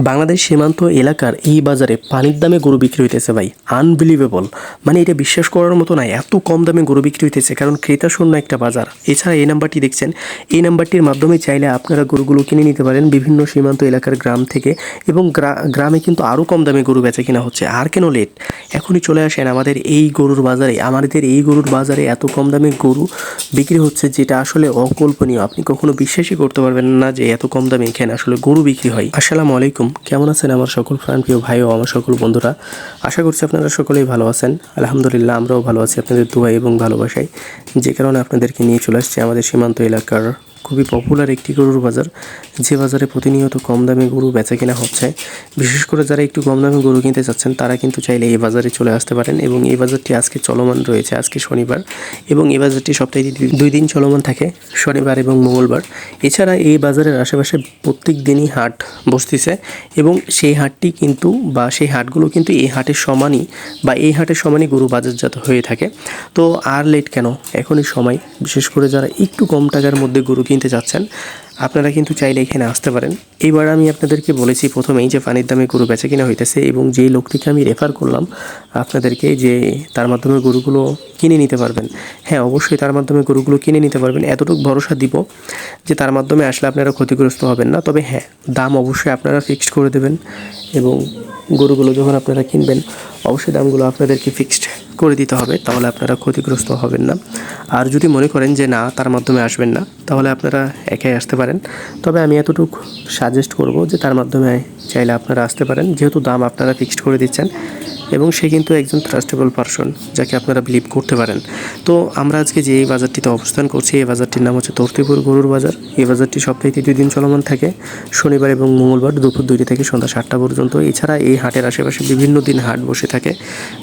বাংলাদেশ সীমান্ত এলাকার এই বাজারে পানির দামে গরু বিক্রি হইতেছে ভাই। আনবিলিভেবল মানে এটা বিশ্বাস করার মতো না এত কম দামে গরু বিক্রি হইতেছে, কারণ ক্রেতা শূন্য একটা বাজার। এছাড়া এই নাম্বারটি দেখছেন, এই নাম্বারটির মাধ্যমে চাইলে আপনারা গরুগুলো কিনে নিতে পারেন বিভিন্ন সীমান্ত এলাকার গ্রাম থেকে, এবং গ্রা- গ্রামে কিন্তু আরও কম দামে গরু বেচা কিনা হচ্ছে, আর কেন লেট এখনই চলে আসেন আমাদের এই গরুর বাজারে। আমাদের এই গরুর বাজারে এত কম দামে গরু বিক্রি হচ্ছে যেটা আসলে অকল্পনীয়। আপনি কখনো বিশ্বাসই করতে পারবেন না যে এত কম দামে এখানে আসলে গরু বিক্রি হয়। আসসালামু আলাইকুম। কেমন আছেন আমার সকল ফ্রেন্ড প্রিয় ভাই ও আমার সকল বন্ধুরা? আশা করছি আপনারা সকলেই ভালো আছেন। আলহামদুলিল্লাহ, আমরাও ভালো আছি আপনাদের দুয়াই এবং ভালোবাসাই যে কারণে আপনাদেরকে নিয়ে চলে আসছি আমাদের সীমান্ত এলাকার খুবই পপুলার একটি গরুর বাজার। যে বাজারে প্রতিনিয়ত কম দামে গরু বেচা কেনা হচ্ছে, বিশেষ করে যারা একটু কম দামে গরু কিনতে চাচ্ছেন, তারা কিন্তু চাইলে এই বাজারে চলে আসতে পারেন এবং এই বাজারটি আজকে চলমান রয়েছে, আজকে শনিবার এবং এই বাজারটি সপ্তাহে দুই- দিন চলমান থাকে, শনিবার এবং মঙ্গলবার। এছাড়া এই বাজারের আশেপাশে প্রত্যেক দিনই হাট বসতেছে এবং সেই হাটটি কিন্তু বা সেই হাটগুলো কিন্তু এই হাটের সমানই বা এই হাটের সমানই গরু বাজারজাত হয়ে থাকে। তো আর লেট কেন? এখনই সময়। বিশেষ করে যারা একটু কম টাকার মধ্যে গরু কিনতে যাচ্ছেন আপনারা কিন্তু চাইলে এখানে আসতে পারেন। এইবার আমি আপনাদেরকে বলেছি প্রথমেই যে পানির দামে গরু বেচা কিনা হইতেছে এবং যেই লোকটিকে আমি রেফার করলাম, আপনাদেরকে যে তার মাধ্যমে গরুগুলো কিনে নিতে পারবেন। হ্যাঁ অবশ্যই তার মাধ্যমে গরুগুলো কিনে নিতে পারবেন। এতটুকু ভরসা দিব যে তার মাধ্যমে আসলে আপনারা ক্ষতিগ্রস্ত হবেন না। তবে হ্যাঁ দাম অবশ্যই আপনারা ফিক্সড করে দেবেন এবং গরুগুলো যখন আপনারা কিনবেন, অবশ্যই দামগুলো আপনাদেরকে ফিক্সড করে দিতে হবে, তাহলে আপনারা ক্ষতিগ্রস্ত হবেন না। আর যদি মনে করেন যে না, তার মাধ্যমে আসবেন না, তাহলে আপনারা একাই আসতে পারেন। তবে আমি এতটুকু সাজেস্ট করব যে তার মাধ্যমে চাইলে আপনারা আসতে পারেন। যেহেতু দাম আপনারা ফিক্সড করে দিচ্ছেন এবং সে কিন্তু একজন ট্রাস্টেবল পারসন যাকে আপনারা বিলিভ করতে পারেন। তো আমরা আজকে যে এই বাজারটিতে অবস্থান করছি, এই বাজারটির নাম হচ্ছে তর্তিপুর গরুর বাজার। এই বাজারটি সপ্তাহে দুই দিন চলমান থাকে। শনিবার এবং মঙ্গলবার দুপুর দুইটা থেকে সন্ধ্যা সাতটা পর্যন্ত। এছাড়া এই হাটের আশেপাশে বিভিন্ন দিন হাট বসে থাকে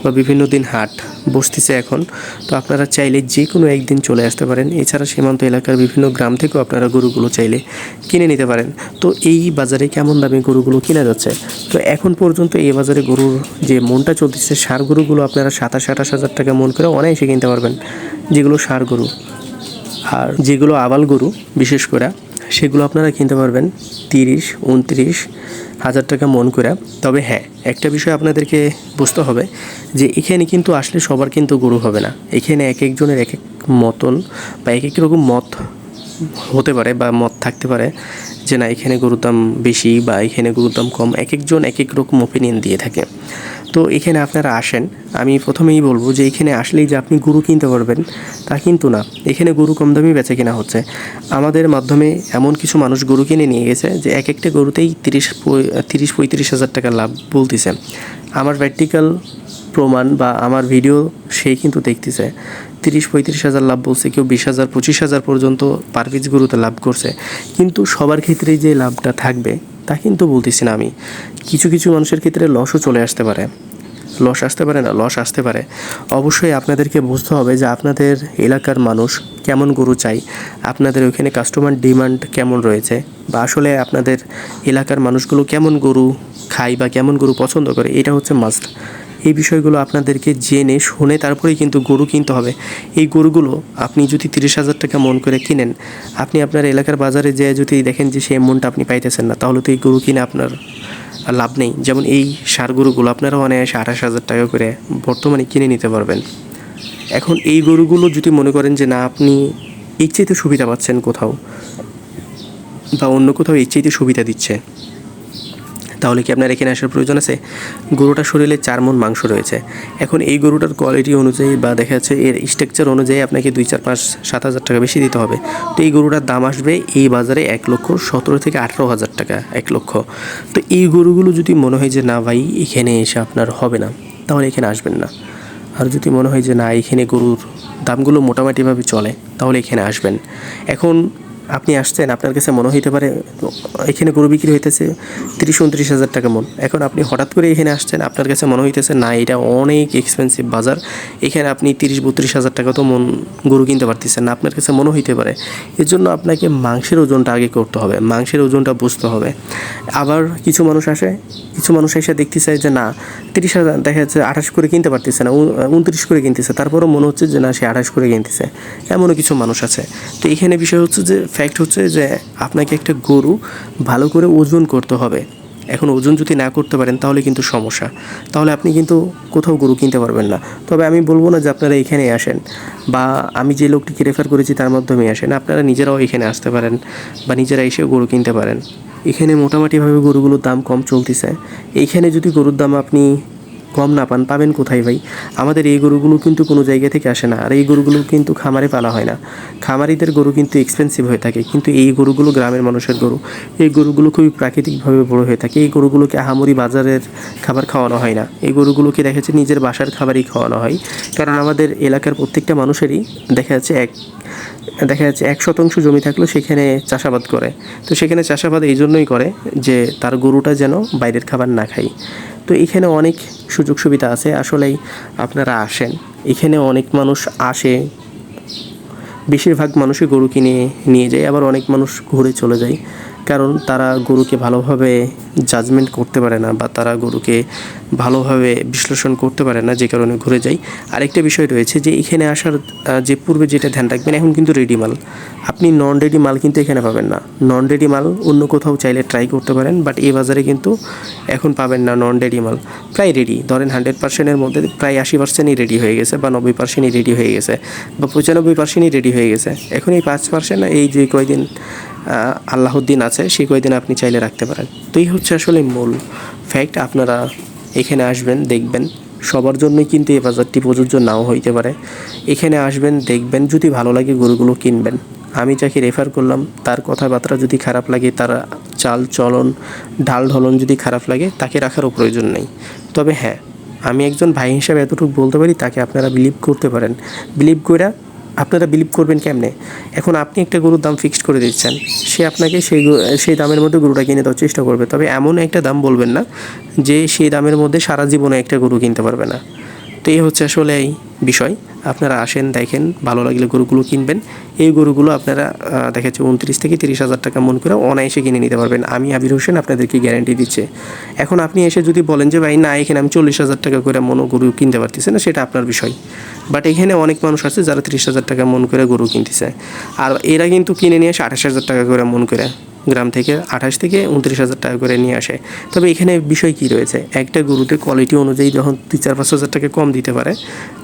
বা বিভিন্ন দিন হাট বসতেছে এখন। তো আপনারা চাইলে যে কোনো একদিন চলে আসতে পারেন। এছাড়া সীমান্ত এলাকার বিভিন্ন গ্রাম থেকেও আপনারা গরুগুলো চাইলে কিনে নিতে পারেন। তো এই বাজারে কেমন দামে গরুগুলো কেনা যাচ্ছে? তো এখন পর্যন্ত এই বাজারে গরুর যে মনটা চলতেছে সার গরুগুলো আপনারা সাতাশ, আঠাশ হাজার টাকা মন করে অনায়াসে কিনতে পারবেন। যেগুলো সার গরু আর যেগুলো আবাল গরু, বিশেষ করে, সেগুলো আপনারা কিনতে পারবেন তিরিশ, উনত্রিশ হাজার টাকা মন করে। তবে হ্যাঁ একটা বিষয় আপনাদেরকে বুঝতে হবে যে এখানে কিন্তু আসলে সবার কিন্তু গরু হবে না। এখানে এক একজনের এক এক মতন বা এক এক রকম মত হতে পারে বা মত থাকতে পারে যে না, এখানে গরুর দাম বেশি বা এখানে গরুর দাম কম। এক একজন এক এক রকম ওপিনিয়ন দিয়ে থাকে। তো এখানে আপনারা আসেন। আমি প্রথমেই বলব যে এখানে আসলেই যে আপনি গরু কিনতে পারবেন, তা কিন্তু না। এখানে গরু কম দামে বেচে কেনা হচ্ছে। আমাদের মাধ্যমে এমন কিছু মানুষ গরু কিনে নিয়ে গেছে যে এক একটা গরুতেই তিরিশ তিরিশ পঁয়ত্রিশ হাজার টাকা লাভ বলতেছে। আমার প্র্যাকটিক্যাল প্রমাণ বা আমার ভিডিও সেই কিন্তু দেখতেছে। তিরিশ পঁয়ত্রিশ হাজার লাভ বলছে, কেউ বিশ হাজার, পঁচিশ হাজার পর্যন্ত পার পিস গরুতে লাভ করছে। কিন্তু সবার ক্ষেত্রেই যে লাভটা থাকবে তা কিন্তু বলতেছি না আমি। কিছু কিছু মানুষের ক্ষেত্রে লসও চলে আসতে পারে। লস আসতে পারে না, লস আসতে পারে। অবশ্যই আপনাদেরকে বুঝতে হবে যে আপনাদের এলাকার মানুষ কেমন গরু চাই আপনাদের ওইখানে কাস্টমার ডিমান্ড কেমন রয়েছে বা আসলে আপনাদের এলাকার মানুষগুলো কেমন গরু খায় বা কেমন গরু পছন্দ করে, এটা হচ্ছে মাস্ট এই বিষয়গুলো আপনাদেরকে জেনে, শুনে তারপরেই কিন্তু গরু কিনতে হবে। এই গরুগুলো আপনি যদি তিরিশ হাজার টাকা মন করে কিনেন, আপনি আপনার এলাকার বাজারে যেয়ে যদি দেখেন যে সেই মনটা আপনি পাইতেছেন না, তাহলে তো এই গরু কিনে আপনার লাভ নেই। যেমন এই সার গরুগুলো আপনারা অনায়াসে আঠাশ হাজার টাকা করে বর্তমানে কিনে নিতে পারবেন। এখন এই গরুগুলো যদি মনে করেন যে না, আপনি এর চাইতে সুবিধা পাচ্ছেন কোথাও, বা অন্য কোথাও এর চাইতে সুবিধা দিচ্ছে তাহলে কি আপনার এখানে আসার প্রয়োজন আছে? গরুটার শরীরে চার মন মাংস রয়েছে। এখন এই গরুটার কোয়ালিটি অনুযায়ী বা দেখা যাচ্ছে এর স্ট্রাকচার অনুযায়ী আপনাকে দুই, চার, পাঁচ, সাত হাজার টাকা বেশি দিতে হবে। তো এই গরুটার দাম আসবে এই বাজারে এক লক্ষ সতেরো থেকে আঠেরো হাজার টাকা, এক লক্ষ। তো এই গরুগুলো যদি মনে হয় যে না ভাই, এখানে এসে আপনার হবে না, তাহলে এখানে আসবেন না। আর যদি মনে হয় যে না, এখানে গরুর দামগুলো মোটামুটিভাবে চলে, তাহলে এখানে আসবেন। এখন আপনি আসছেন, আপনার কাছে মনে হইতে পারে এখানে গরু বিক্রি হইতেছে তিরিশ উনত্রিশ হাজার টাকা মন। এখন আপনি হঠাৎ করে এখানে আসছেন, আপনার কাছে মনে হইতেছে, না, এটা অনেক এক্সপেন্সিভ বাজার। এখানে আপনি তিরিশ বত্রিশ হাজার টাকা তো মন গরু কিনতে পারতেছেন না। আপনার কাছে মনে হইতে পারে এর জন্য আপনাকে মাংসের ওজনটা আগে করতে হবে, মাংসের ওজনটা বুঝতে হবে। আবার কিছু মানুষ আসে, কিছু মানুষ এসে দেখতে চায় যে, না, তিরিশ হাজার, দেখা যাচ্ছে আঠাশ করে কিনতে পারতেছে না উনত্রিশ করে কিনতেছে। তারপরও মনে হচ্ছে যে, না, সে আঠাশ করে কিনতেছে। এমনও কিছু মানুষ আছে। তো এখানে বিষয় হচ্ছে যে ফ্যাক্ট হচ্ছে যে আপনাকে একটা গরু ভালো করে ওজন করতে হবে। এখন ওজন যদি না করতে পারেন তাহলে কিন্তু সমস্যা। তাহলে আপনি কিন্তু কোথাও গরু কিনতে পারবেন না। তবে আমি বলব না যে আপনারা এখানে আসেন বা আমি যে লোকটিকে রেফার করেছি তার মাধ্যমে আসেন। আপনারা নিজেরাও এখানে আসতে পারেন বা নিজেরা এসে গরু কিনতে পারেন। এখানে মোটামুটিভাবে গরুগুলোর দাম কম চলতেছে। এইখানে যদি গরুর দাম আপনি কম না পান, পাবেন কোথায় ভাই? আমাদের এই গরুগুলো কিন্তু কোনো জায়গা থেকে আসে না, আর এই গরুগুলো কিন্তু খামারে পালা হয় না। খামারিদের গরু কিন্তু এক্সপেন্সিভ হয়ে থাকে, কিন্তু এই গরুগুলো গ্রামের মানুষের গরু। এই গরুগুলো খুবই প্রাকৃতিকভাবে বড় হয়ে থাকে, এই গরুগুলোকে আহামরি বাজারের খাবার খাওয়ানো হয় না। এই গরুগুলোকে দেখা যাচ্ছে নিজের বাসার খাবারই খাওয়ানো হয়, কারণ আমাদের এলাকার প্রত্যেকটা মানুষেরই দেখা যাচ্ছে এক, দেখা যাচ্ছে এক শতাংশ জমি থাকলেও সেখানে চাষাবাদ করে। তো সেখানে চাষাবাদ এই জন্যই করে যে তার গরুটা যেন বাইরের খাবার না খায়। তো এখানে অনেক সুযোগ সুবিধা আছে, আসলেই আপনারা আসেন। এখানে অনেক মানুষ আসে, বেশিরভাগ মানুষই গরু কিনে নিয়ে যায়, আবার অনেক মানুষ ঘুরে চলে যায়। কারণ তারা গরুকে ভালোভাবে জাজমেন্ট করতে পারে না বা তারা গরুকে ভালোভাবে বিশ্লেষণ করতে পারে না, যে কারণে ঘুরে যায়। আরেকটা বিষয় রয়েছে যে এখানে আসার যে পূর্বে যেটা ধ্যান রাখবেন, এখন কিন্তু রেডি মাল। আপনি নন রেডি মাল কিন্তু এখানে পাবেন না। নন রেডি মাল অন্য কোথাও চাইলে ট্রাই করতে পারেন বাট এই বাজারে কিন্তু এখন পাবেন না নন রেডি মাল। প্রায় রেডি ধরেন হান্ড্রেড পার্সেন্টের মধ্যে প্রায় আশি পার্সেন্টই রেডি হয়ে গেছে বা নব্বই পার্সেন্টই রেডি হয়ে গেছে বা পঁচানব্বই পার্সেন্টই রেডি হয়ে গেছে। এখন এই পাঁচ পার্সেন্ট এই যে কয়দিন আল্লাহদ্দিন আছে, সেই কয়দিন আপনি চাইলে রাখতে পারেন। তো এই হচ্ছে আসলে মূল ফ্যাক্ট আপনারা এখানে আসবেন, দেখবেন। সবার জন্যই কিন্তু এই বাজারটি প্রযোজ্য নাও হইতে পারে। এখানে আসবেন, দেখবেন, যদি ভালো লাগে গরুগুলো কিনবেন। আমি যাকে রেফার করলাম, তার কথাবার্তা যদি খারাপ লাগে, তার চাল চলন, ঢাল ঢলন যদি খারাপ লাগে, তাকে রাখারও প্রয়োজন নেই। তবে হ্যাঁ আমি একজন ভাই হিসাবে এতটুকু বলতে পারি, তাকে আপনারা বিলিভ করতে পারেন। বিলিভ করে আপনারা বিলিভ করবেন কেমনে? এখন আপনি একটা গরুর দাম ফিক্সড করে দিচ্ছেন। সে আপনাকে সেই সেই দামের মধ্যে গরুটা কিনে দেওয়ার চেষ্টা করবে। তবে এমন একটা দাম বলবেন না যে সেই দামের মধ্যে সারা জীবনে একটা গরু কিনতে পারবে না। তো এই হচ্ছে আসলে এই বিষয়। আপনারা আসেন দেখেন ভালো লাগলে গরুগুলো কিনবেন। এই গরুগুলো আপনারা আহ, দেখা যাচ্ছে উনত্রিশ থেকে তিরিশ হাজার টাকা মন করে অনায়াসে কিনে নিতে পারবেন। আমি আবির হোসেন আপনাদেরকে গ্যারান্টি দিচ্ছে। এখন আপনি এসে যদি বলেন যে ভাই না এখানে আমি চল্লিশ হাজার টাকা করে মনো গরু কিনতে পারতেছি না সেটা আপনার বিষয়। বাট এখানে অনেক মানুষ আছে যারা তিরিশ হাজার টাকা মন করে গরু কিনতেছে। আর এরা কিন্তু কিনে নিয়ে আসে আঠাশ হাজার টাকা করে মন করে। গ্রাম থেকে আঠাশ থেকে উনত্রিশ হাজার টাকা করে নিয়ে আসে। তবে এখানে বিষয় কি রয়েছে? একটা গরুতে কোয়ালিটি অনুযায়ী যখন দুই চার পাঁচ হাজার টাকা কম দিতে পারে,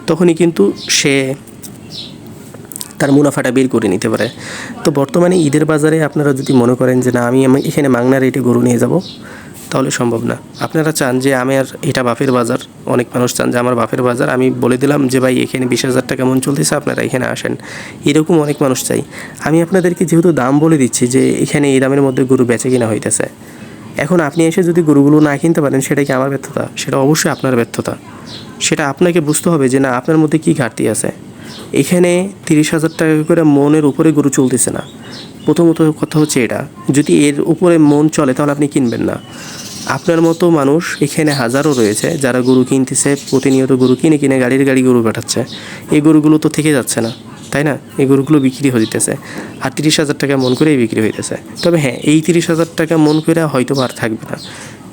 তখনই কিন্তু সে তার মুনাফাটা বের করে নিতে পারে। তো বর্তমানে ঈদের বাজারে আপনারা যদি মনে করেন যে না, আমি আমি এখানে মাংনা রেটে গরু নিয়ে যাব তাহলে সম্ভব না। আপনারা চান যে আমি আর এটা বাপের বাজার, অনেক মানুষ চান যে আমার বাপের বাজার। আমি বলে দিলাম যে, ভাই, এখানে বিশ হাজার টাকা মন চলতেছে, আপনারা এখানে আসেন। এরকম অনেক মানুষ চাই। আমি আপনাদেরকে যেহেতু দাম বলে দিচ্ছি যে, এখানে এই দামের মধ্যে গরু বেচে কিনা হইতেছে। এখন আপনি এসে যদি গরুগুলো না কিনতে পারেন, সেটা কি আমার ব্যর্থতা? সেটা অবশ্যই আপনার ব্যর্থতা। সেটা আপনাকে বুঝতে হবে যে, না, আপনার মধ্যে কী ঘাটতি আছে। এখানে তিরিশ হাজার টাকা করে মনের উপরে গরু চলতেছে না। প্রথমত কথা হচ্ছে এটা, যদি এর উপরে মন চলে তাহলে আপনি কিনবেন না। আপনার মতো মানুষ এখানে হাজারও রয়েছে যারা গরু কিনতেছে, প্রতিনিয়ত গরু কিনে কিনে গাড়ির গাড়ি গরু পাঠাচ্ছে। এই গরুগুলো তো থেকে যাচ্ছে না, তাই না? এই গরুগুলো বিক্রি হয়ে যেতেছে। আর তিরিশ হাজার টাকা মন করেই বিক্রি হইতেছে তবে হ্যাঁ এই তিরিশ হাজার টাকা মন করে হয়তো আর থাকবে না।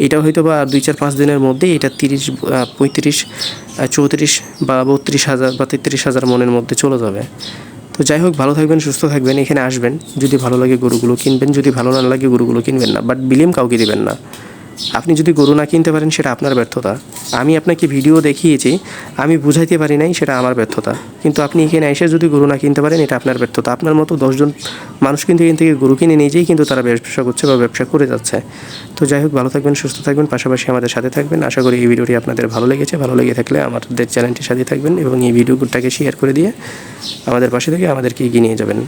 এটা হয়তো বা দুই চার পাঁচ দিনের মধ্যে এটা তিরিশ পঁয়ত্রিশ চৌত্রিশ বা বত্রিশ হাজার বা তেত্রিশ হাজার মনের মধ্যে চলে যাবে। তো যাই হোক, ভালো থাকবেন, সুস্থ থাকবেন, এখানে আসবেন। যদি ভালো লাগে গরুগুলো কিনবেন, যদি ভালো না লাগে গরুগুলো কিনবেন না। বাট বিলিম কাউকে দিবেন না। আপনি যদি গরু না কিনতে পারেন, সেটা আপনার ব্যর্থতা। আমি আপনাকে ভিডিও দেখিয়েছি, আমি বুঝাইতে পারি নাই, সেটা আমার ব্যর্থতা। কিন্তু আপনি এখানে এসে যদি গরু না কিনতে পারেন, এটা আপনার ব্যর্থতা। আপনার মতো দশজন মানুষ কিন্তু এখান থেকে গরু কিনে নিজেই কিন্তু তারা ব্যবসা করছে বা ব্যবসা করে যাচ্ছে। তো যাই হোক, ভালো থাকবেন, সুস্থ থাকবেন, পাশাপাশি আমাদের সাথে থাকবেন। আশা করি এই ভিডিওটি আপনাদের ভালো লেগেছে। ভালো লেগে থাকলে আমাদের চ্যানেলটির সাথে থাকবেন এবং এই ভিডিওটাকে শেয়ার করে দিয়ে আমাদের পাশে থেকে আমাদেরকে এগিয়ে নিয়ে যাবেন।